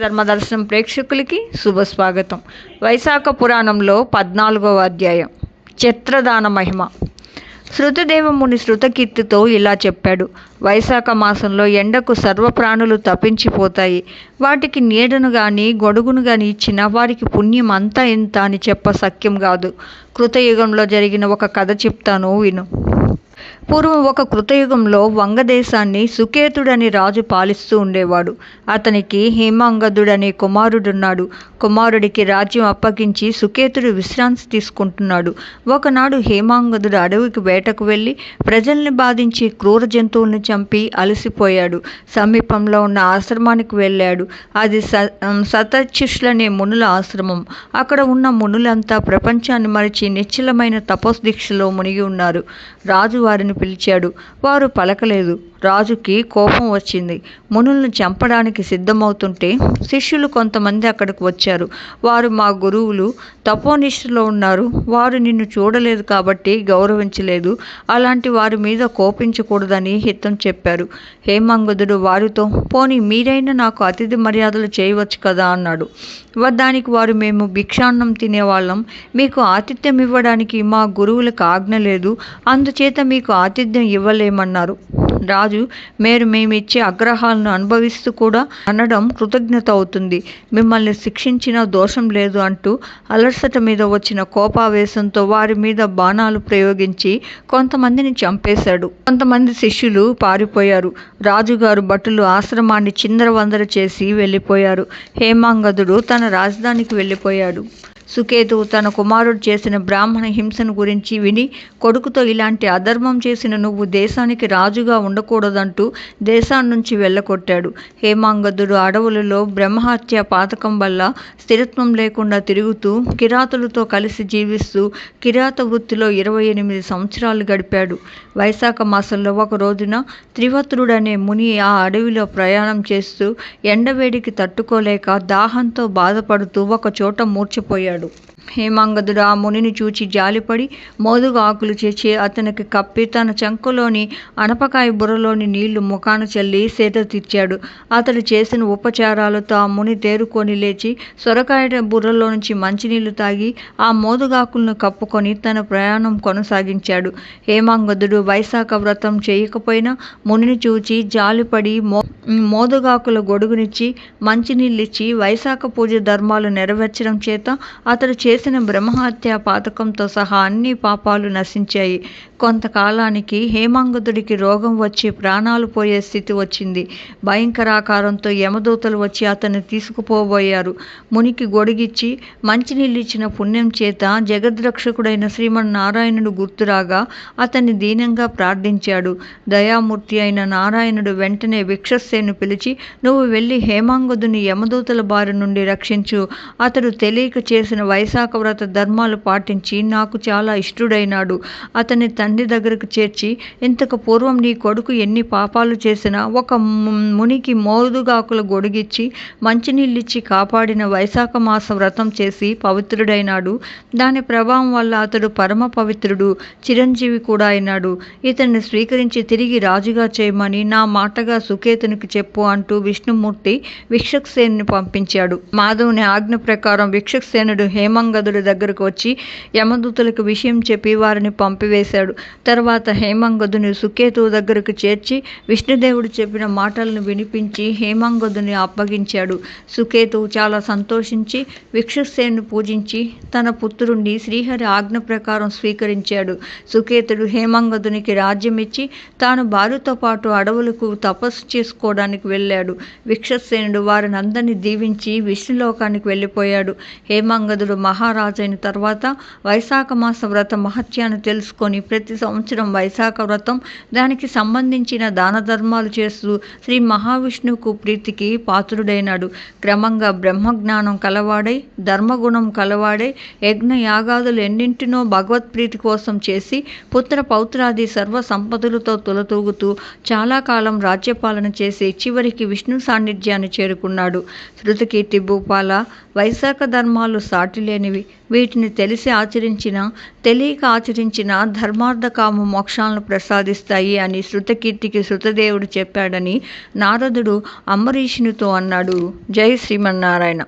ధర్మదర్శనం ప్రేక్షకులకి శుభ స్వాగతం వైశాఖ పురాణంలో పద్నాలుగవ అధ్యాయం. చిత్రదాన మహిమ. శృతదేవముని శృతకీర్తితో ఇలా చెప్పాడు. వైశాఖ మాసంలో ఎండకు సర్వప్రాణులు తప్పించిపోతాయి. వాటికి నీడను గాని గొడుగును గాని ఇచ్చిన వారికి పుణ్యం అంతా ఇంత అని చెప్ప సఖ్యం కాదు. కృతయుగంలో జరిగిన ఒక కథ చెప్తాను విను. పూర్వం ఒక కృతయుగంలో వంగదేశాన్ని సుకేతుడని రాజు పాలిస్తూ ఉండేవాడు. అతనికి హేమాంగదుడనే కుమారుడున్నాడు. కుమారుడికి రాజ్యం అప్పగించి సుకేతుడు విశ్రాంతి తీసుకుంటున్నాడు. ఒకనాడు హేమాంగదుడు అడవికి వేటకు వెళ్ళి ప్రజల్ని బాధించి క్రూర జంతువుల్ని చంపి అలసిపోయాడు. సమీపంలో ఉన్న ఆశ్రమానికి వెళ్ళాడు. అది స సతచిష్లనే మునుల ఆశ్రమం. అక్కడ ఉన్న మునులంతా ప్రపంచాన్ని మరిచి నిశ్చలమైన తపస్దీక్షలో మునిగి ఉన్నారు. రాజు వారిని పిలిచాడు. వారు పలకలేదు. రాజుకి కోపం వచ్చింది. మునులను చంపడానికి సిద్ధమవుతుంటే శిష్యులు కొంతమంది అక్కడికి వచ్చారు. వారు మా గురువులు తపోనిష్ఠలో ఉన్నారు. వారు నిన్ను చూడలేదు కాబట్టి గౌరవించలేదు. అలాంటి వారి మీద కోపించకూడదని హితం చెప్పారు. హేమంగదుడు వారితో పోని మీరైనా నాకు అతిథి మర్యాదలు చేయవచ్చు కదా అన్నాడు. దానికి వారు మేము భిక్షాన్నం తినేవాళ్ళం. మీకు ఆతిథ్యం ఇవ్వడానికి మా గురువులకు ఆజ్ఞ లేదు. అందుచేత మీకు ఆతిథ్యం ఇవ్వలేమన్నారు. రాజు మీరు మేమిచ్చే అగ్రహాలను అనుభవిస్తూ కూడా అనడం కృతజ్ఞత అవుతుంది మిమ్మల్ని శిక్షించిన దోషం లేదు అంటూ అలసట మీద వచ్చిన కోపావేశంతో వారి మీద బాణాలు ప్రయోగించి కొంతమందిని చంపేశాడు. కొంతమంది శిష్యులు పారిపోయారు. రాజుగారు భటులు ఆశ్రమాన్ని చిందరవందర చేసి వెళ్ళిపోయారు. హేమాంగదుడు తన రాజధానికి వెళ్ళిపోయాడు. సుకేతు తన కుమారుడు చేసిన బ్రాహ్మణ హింసను గురించి విని కొడుకుతో ఇలాంటి అధర్మం చేసిన నువ్వు దేశానికి రాజుగా ఉండకూడదంటూ దేశాన్ని నుంచి వెళ్ళకొట్టాడు హేమాంగదుడు అడవులలో బ్రహ్మహత్య పాతకం వల్ల స్థిరత్వం లేకుండా తిరుగుతూ కిరాతులతో కలిసి జీవిస్తూ కిరాత వృత్తిలో ఇరవై ఎనిమిది సంవత్సరాలు గడిపాడు. వైశాఖ మాసంలో ఒక రోజున త్రివత్రుడనే ముని ఆ అడవిలో ప్రయాణం చేస్తూ ఎండవేడికి తట్టుకోలేక దాహంతో బాధపడుతూ ఒక చోట మూర్చిపోయాడు. చేశాడు హేమాంగదుడు ఆ మునిని చూచి జాలిపడి మోదుగు ఆకులు చేసి అతనికి కప్పి తన చంకలోని అనపకాయ బుర్రలోని నీళ్ళు ముఖాన చల్లి సేద తీర్చాడు. అతడు చేసిన ఉపచారాలతో ఆ ముని తేరుకొని లేచి సొరకాయ బుర్రలో నుంచి మంచినీళ్ళు తాగి ఆ మోదుగాకులను కప్పుకొని తన ప్రయాణం కొనసాగించాడు. హేమాంగదుడు వైశాఖ వ్రతం చేయకపోయినా మునిని చూచి జాలిపడి మో మోదుగాకుల గొడుగునిచ్చి మంచినీళ్ళిచ్చి వైశాఖ పూజ ధర్మాలు నెరవేర్చడం చేత అతడు చేసిన బ్రహ్మహత్య పాతకంతో సహా అన్ని పాపాలు నశించాయి. కొంతకాలానికి హేమాంగదుడికి రోగం వచ్చి ప్రాణాలు పోయే స్థితి వచ్చింది. భయంకరాకారంతో యమదూతలు వచ్చి అతన్ని తీసుకుపోబోయారు. మునికి గొడిగిచ్చి మంచినీళ్ళిచ్చిన పుణ్యం చేత జగద్రక్షకుడైన శ్రీమన్నారాయణుడు గుర్తురాగా అతన్ని దీనంగా ప్రార్థించాడు. దయామూర్తి అయిన నారాయణుడు వెంటనే విక్షస్సేను పిలిచి నువ్వు వెళ్ళి హేమాంగదుని యమదూతల బారి నుండి రక్షించు. అతడు తెలియక చేసిన వైశాఖ వ్రత ధర్మాలు పాటించి నాకు చాలా ఇష్టుడైనాడు. అతని తండ్రి దగ్గరకు చేర్చి ఇంతకు పూర్వం నీ కొడుకు ఎన్ని పాపాలు చేసినా ఒక మునికి మోదుగాకుల గొడిగిచ్చి మంచినీళ్ళిచ్చి కాపాడిన వైశాఖ మాస వ్రతం చేసి పవిత్రుడైనాడు. దాని ప్రభావం వల్ల అతడు పరమ పవిత్రుడు చిరంజీవి కూడా అయినాడు. ఇతన్ని స్వీకరించి తిరిగి రాజుగా చేయమని నా మాటగా సుకేతునికి చెప్పు అంటూ విష్ణుమూర్తి విక్షక్సేనుని పంపించాడు. మాధవుని ఆజ్ఞ ప్రకారం విక్షక్సేనుడు హేమంగదుడి దగ్గరకు వచ్చి యమదూతులకు విషయం చెప్పి వారిని పంపివేశాడు. తర్వాత హేమంగదుని సుకేతువు దగ్గరకు చేర్చి విష్ణుదేవుడు చెప్పిన మాటలను వినిపించి హేమంగదుని అప్పగించాడు. సుకేతువు చాలా సంతోషించి విక్షసేను పూజించి తన పుత్రుణ్ణి శ్రీహరి ఆజ్ఞ ప్రకారం స్వీకరించాడు. సుకేతుడు హేమంగదునికి రాజ్యమిచ్చి తాను భార్యతో పాటు అడవులకు తపస్సు చేసుకోవడానికి వెళ్ళాడు. విక్షసేనుడు వారిని అందరినీ దీవించి విష్ణులోకానికి వెళ్ళిపోయాడు. హేమంగదుడు మహారాజైన తర్వాత వైశాఖ మాస వ్రత మహత్యాన్ని తెలుసుకొని ప్రతి సంవత్సరం వైశాఖ వ్రతం దానికి సంబంధించిన దాన ధర్మాలు చేస్తూ శ్రీ మహావిష్ణువుకు ప్రీతికి పాత్రుడైనాడు. క్రమంగా బ్రహ్మజ్ఞానం కలవాడై ధర్మగుణం కలవాడై యజ్ఞ యాగాదులు ఎన్నింటినో భగవత్ ప్రీతి కోసం చేసి పుత్ర పౌత్రాది సర్వ సంపదలతో తులతూగుతూ చాలా కాలం రాజ్యపాలన చేసి చివరికి విష్ణు సాన్నిధ్యాన్ని చేరుకున్నాడు. శృతికీర్తి భూపాల వైశాఖ ధర్మాలు సాటిలేని మొదలైనవి వీటిని తెలిసి ఆచరించిన తెలియక ఆచరించిన ధర్మార్థ కామ మోక్షాలను ప్రసాదిస్తాయి అని శృతకీర్తికి శృతదేవుడు చెప్పాడని నారదుడు అంబరీషునితో అన్నాడు. జై శ్రీమన్నారాయణ.